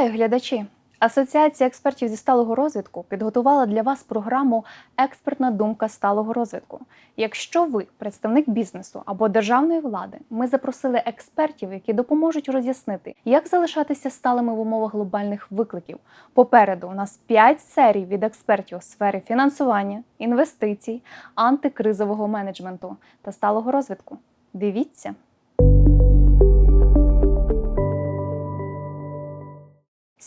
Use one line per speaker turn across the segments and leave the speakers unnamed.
Вітаю, глядачі! Асоціація експертів зі сталого розвитку підготувала для вас програму Експертна думка сталого розвитку. Якщо ви представник бізнесу або державної влади, ми запросили експертів, які допоможуть роз'яснити, як залишатися сталими в умовах глобальних викликів. Попереду у нас 5 серій від експертів у сфері фінансування, інвестицій, антикризового менеджменту та сталого розвитку. Дивіться!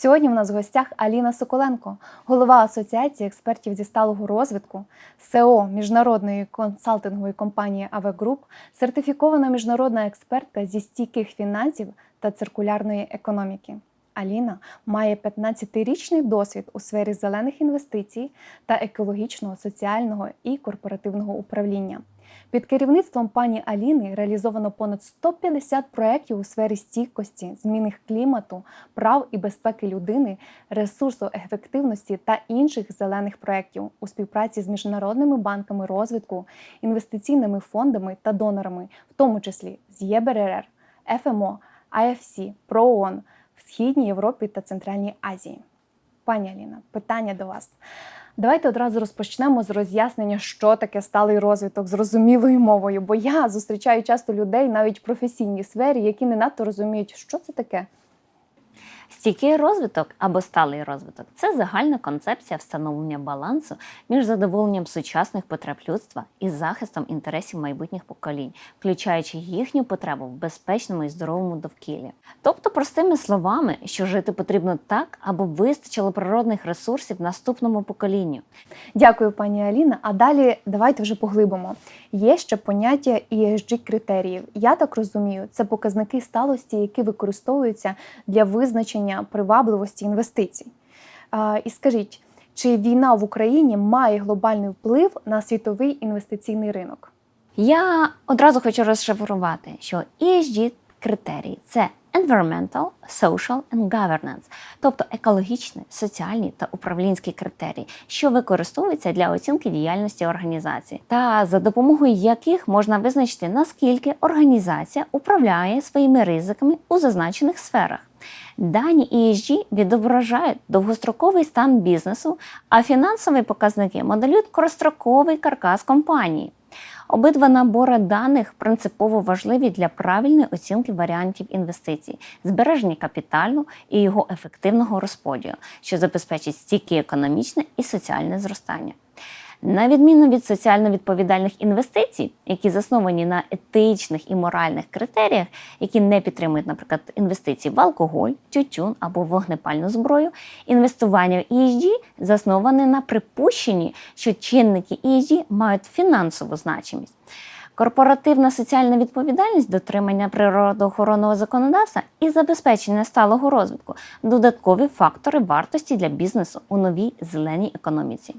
Сьогодні в нас в гостях Аліна Соколенко, голова Асоціації експертів зі сталого розвитку, СЕО міжнародної консалтингової компанії АВ Груп, сертифікована міжнародна експертка зі стійких фінансів та циркулярної економіки. Аліна має 15-річний досвід у сфері зелених інвестицій та екологічного, соціального і корпоративного управління. Під керівництвом пані Аліни реалізовано понад 150 проєктів у сфері стійкості, зміни клімату, прав і безпеки людини, ресурсоефективності та інших зелених проєктів у співпраці з міжнародними банками розвитку, інвестиційними фондами та донорами, в тому числі з ЄБРР, ФМО, АФС, ПРООН в Східній Європі та Центральній Азії. Пані Аліна, питання до вас. Давайте одразу розпочнемо з роз'яснення, що таке сталий розвиток зрозумілою мовою. Бо я зустрічаю часто людей навіть в професійній сфері, які не надто розуміють, що це таке.
Стійкий розвиток або сталий розвиток це загальна концепція встановлення балансу між задоволенням сучасних потреб людства і захистом інтересів майбутніх поколінь, включаючи їхню потребу в безпечному і здоровому довкіллі. Тобто, простими словами, що жити потрібно так, аби вистачило природних ресурсів наступному поколінню.
Дякую, пані Аліна. А далі давайте вже поглибимо. Є ще поняття esg критеріїв. Я так розумію, це показники сталості, які використовуються для визначення привабливості інвестицій. І скажіть, чи війна в Україні має глобальний вплив на світовий інвестиційний ринок?
Я одразу хочу розшифрувати, що ESG критерії це Environmental, Social and Governance, тобто екологічні, соціальні та управлінські критерії, що використовуються для оцінки діяльності організації, та за допомогою яких можна визначити, наскільки організація управляє своїми ризиками у зазначених сферах. Дані ESG відображають довгостроковий стан бізнесу, а фінансові показники моделюють коростроковий каркас компанії. Обидва набори даних принципово важливі для правильної оцінки варіантів інвестицій, збереження капіталу і його ефективного розподілу, що забезпечить стійке економічне і соціальне зростання. На відміну від соціально відповідальних інвестицій, які засновані на етичних і моральних критеріях, які не підтримують, наприклад, інвестиції в алкоголь, тютюн або вогнепальну зброю, інвестування в ESG засноване на припущенні, що чинники ESG мають фінансову значимість. Корпоративна соціальна відповідальність, дотримання природоохоронного законодавства і забезпечення сталого розвитку додаткові фактори вартості для бізнесу у новій зеленій економіці.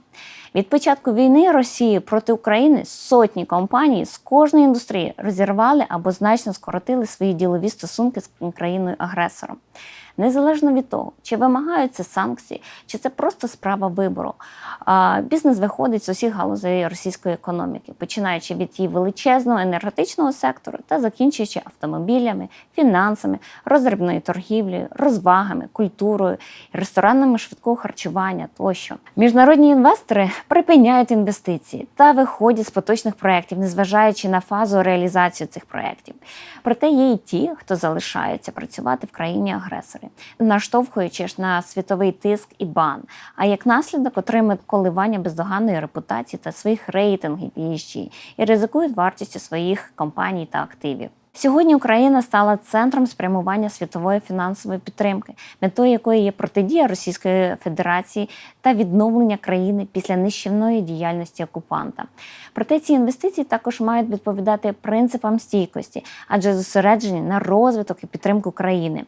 Від початку війни Росії проти України сотні компаній з кожної індустрії розірвали або значно скоротили свої ділові стосунки з країною-агресором. Незалежно від того, чи вимагаються санкції, чи це просто справа вибору. Бізнес виходить з усіх галузей російської економіки, починаючи від її величезного енергетичного сектору та закінчуючи автомобілями, фінансами, роздрібною торгівлею, розвагами, культурою, ресторанами швидкого харчування тощо. Міжнародні інвестори припиняють інвестиції та виходять з поточних проєктів, незважаючи на фазу реалізації цих проєктів. Проте є і ті, хто залишаються працювати в країні агресорі наштовхуючись на світовий тиск і бан, а як наслідок отримують коливання бездоганної репутації та своїх рейтингів ESG і ризикують вартістю своїх компаній та активів. Сьогодні Україна стала центром спрямування світової фінансової підтримки, метою якої є протидія Російської Федерації та відновлення країни після нищівної діяльності окупанта. Проте ці інвестиції також мають відповідати принципам стійкості, адже зосереджені на розвиток і підтримку країни.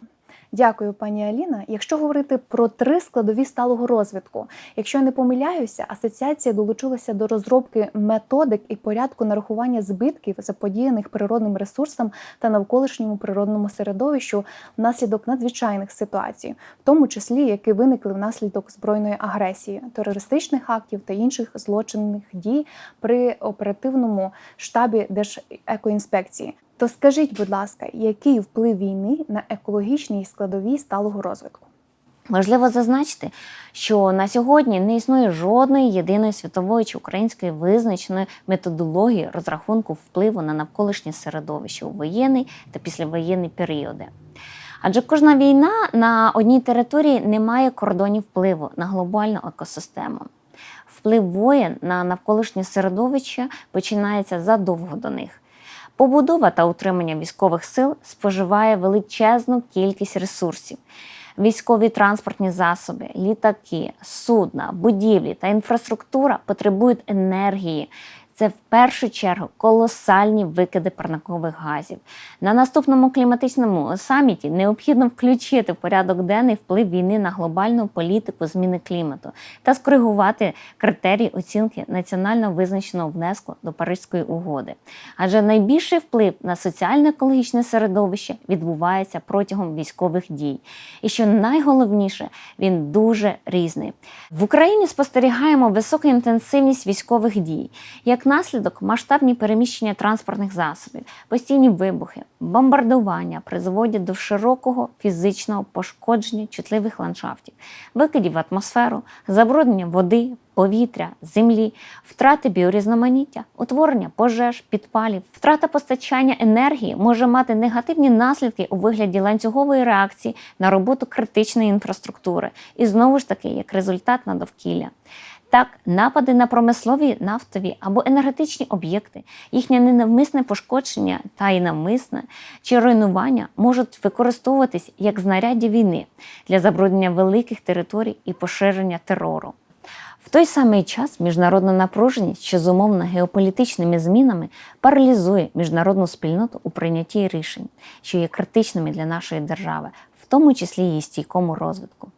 Дякую, пані Аліна. Якщо говорити про три складові сталого розвитку, якщо я не помиляюся, асоціація долучилася до розробки методик і порядку нарахування збитків, заподіяних природним ресурсам та навколишньому природному середовищу внаслідок надзвичайних ситуацій, в тому числі які виникли внаслідок збройної агресії, терористичних актів та інших злочинних дій при оперативному штабі Держекоінспекції. То скажіть, будь ласка, який вплив війни на екологічні складові сталого розвитку?
Важливо зазначити, що на сьогодні не існує жодної єдиної світової чи української визначеної методології розрахунку впливу на навколишнє середовище у воєнний та післявоєнний періоди. Адже кожна війна на одній території не має кордонів впливу на глобальну екосистему. Вплив воєн на навколишнє середовище починається задовго до них. Побудова та утримання військових сил споживає величезну кількість ресурсів. Військові транспортні засоби, літаки, судна, будівлі та інфраструктура потребують енергії. Це в першу чергу колосальні викиди парникових газів. На наступному кліматичному саміті необхідно включити в порядок денний вплив війни на глобальну політику зміни клімату та скоригувати критерії оцінки національно визначеного внеску до Паризької угоди. Адже найбільший вплив на соціально-екологічне середовище відбувається протягом військових дій. І що найголовніше, він дуже різний. В Україні спостерігаємо високу інтенсивність військових дій. Як наслідок, масштабні переміщення транспортних засобів, постійні вибухи, бомбардування призводять до широкого фізичного пошкодження чутливих ландшафтів, викидів в атмосферу, забруднення води, повітря, землі, втрати біорізноманіття, утворення пожеж, підпалів, втрата постачання енергії може мати негативні наслідки у вигляді ланцюгової реакції на роботу критичної інфраструктури, і знову ж таки як результат на довкілля. Так, напади на промислові нафтові або енергетичні об'єкти, їхнє ненавмисне пошкодження та й навмисне чи руйнування можуть використовуватись як знаряддя війни для забруднення великих територій і поширення терору. В той самий час міжнародна напруженість, що зумовлена геополітичними змінами, паралізує міжнародну спільноту у прийнятті рішень, що є критичними для нашої держави, в тому числі її стійкому розвитку.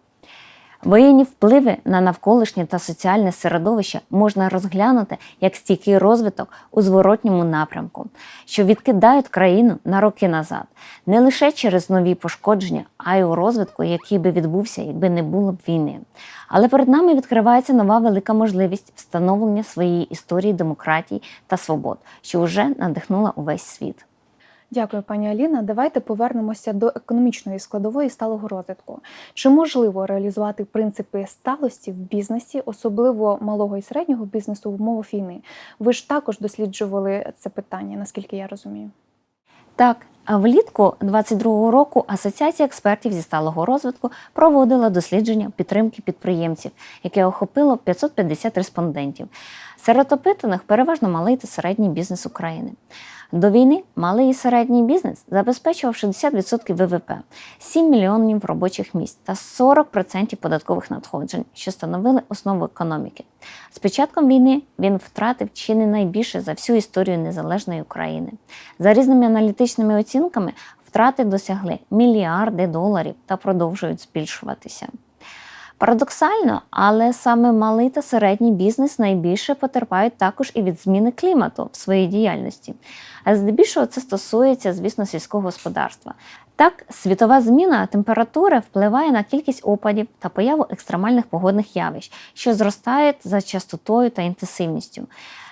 Воєнні впливи на навколишнє та соціальне середовище можна розглянути як стійкий розвиток у зворотньому напрямку, що відкидають країну на роки назад, не лише через нові пошкодження, а й у розвитку, який би відбувся, якби не було б війни. Але перед нами відкривається нова велика можливість встановлення своєї історії демократії та свобод, що вже надихнула увесь світ.
Дякую, пані Аліна. Давайте повернемося до економічної складової сталого розвитку. Чи можливо реалізувати принципи сталості в бізнесі, особливо малого і середнього бізнесу в умовах війни? Ви ж також досліджували це питання, наскільки я розумію.
Так, а влітку 22-го року Асоціація експертів зі сталого розвитку проводила дослідження підтримки підприємців, яке охопило 550 респондентів. Серед опитаних переважно малий та середній бізнес України. До війни малий і середній бізнес забезпечував 60% ВВП, 7 мільйонів робочих місць та 40% податкових надходжень, що становили основу економіки. З початком війни він втратив чи не найбільше за всю історію незалежної України. За різними аналітичними оцінками, втрати досягли мільярди доларів та продовжують збільшуватися. Парадоксально, але саме малий та середній бізнес найбільше потерпають також і від зміни клімату в своїй діяльності. А здебільшого це стосується, звісно, сільського господарства. Так, світова зміна температури впливає на кількість опадів та появу екстремальних погодних явищ, що зростають за частотою та інтенсивністю.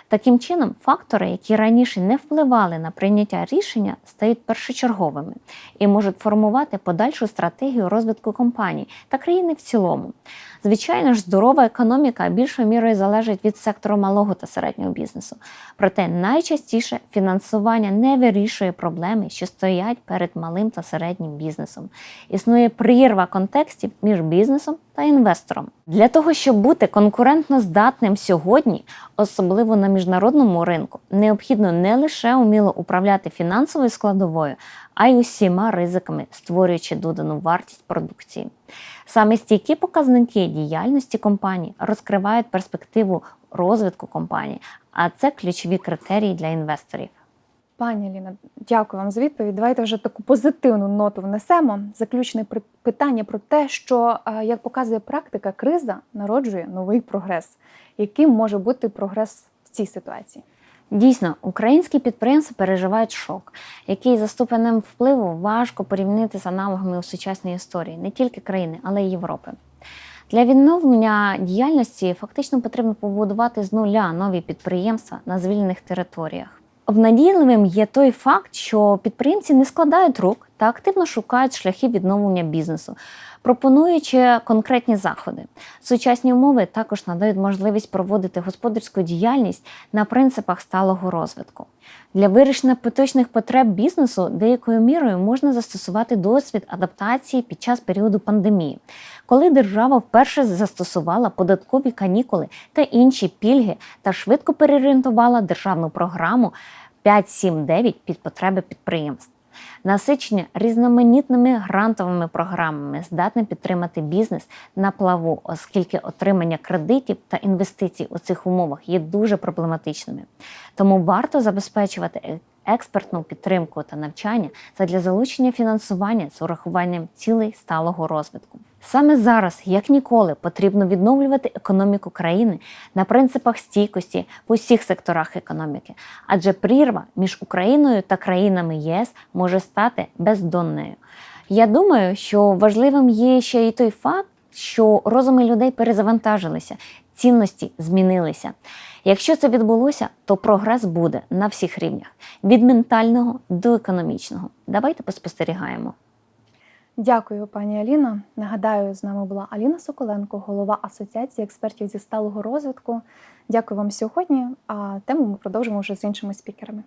Таким чином, фактори, які раніше не впливали на прийняття рішення, стають першочерговими і можуть формувати подальшу стратегію розвитку компаній та країни в цілому. Звичайно ж, здорова економіка більшою мірою залежить від сектору малого та середнього бізнесу. Проте найчастіше фінансування не вирішує проблеми, що стоять перед малим та середнім бізнесом. Існує прірва контекстів між бізнесом та інвестором. Для того, щоб бути конкурентно здатним сьогодні, особливо на міжнародному ринку, необхідно не лише уміло управляти фінансовою складовою, а й усіма ризиками, створюючи додану вартість продукції. Саме стійкі показники діяльності компанії розкривають перспективу розвитку компанії, а це ключові критерії для інвесторів.
Пані Аліна, дякую вам за відповідь. Давайте вже таку позитивну ноту внесемо. Заключне питання про те, що, е, як показує практика, криза народжує новий прогрес. Яким може бути прогрес в цій ситуації?
Дійсно, українські підприємства переживають шок, який за ступенем впливу важко порівнити з аналогами у сучасній історії не тільки країни, але й Європи. Для відновлення діяльності фактично потрібно побудувати з нуля нові підприємства на звільнених територіях. Обнадійливим є той факт, що підприємці не складають рук та активно шукають шляхи відновлення бізнесу. Пропонуючи конкретні заходи. Сучасні умови також надають можливість проводити господарську діяльність на принципах сталого розвитку. Для вирішення поточних потреб бізнесу деякою мірою можна застосувати досвід адаптації під час періоду пандемії, коли держава вперше застосувала податкові канікули та інші пільги та швидко переорієнтувала державну програму 5.7.9 під потреби підприємств. Насичення різноманітними грантовими програмами здатне підтримати бізнес на плаву, оскільки отримання кредитів та інвестицій у цих умовах є дуже проблематичними. Тому варто забезпечувати експертну підтримку та навчання задля залучення фінансування з урахуванням цілей сталого розвитку. Саме зараз, як ніколи, потрібно відновлювати економіку країни на принципах стійкості в усіх секторах економіки, адже прірва між Україною та країнами ЄС може стати бездонною. Я думаю, що важливим є ще й той факт, що розуми людей перезавантажилися, цінності змінилися. Якщо це відбулося, то прогрес буде на всіх рівнях від ментального до економічного. Давайте поспостерігаємо.
Дякую, пані Аліна. Нагадаю, з нами була Аліна Соколенко, голова Асоціації експертів зі сталого розвитку. Дякую вам сьогодні. А тему ми продовжимо вже з іншими спікерами.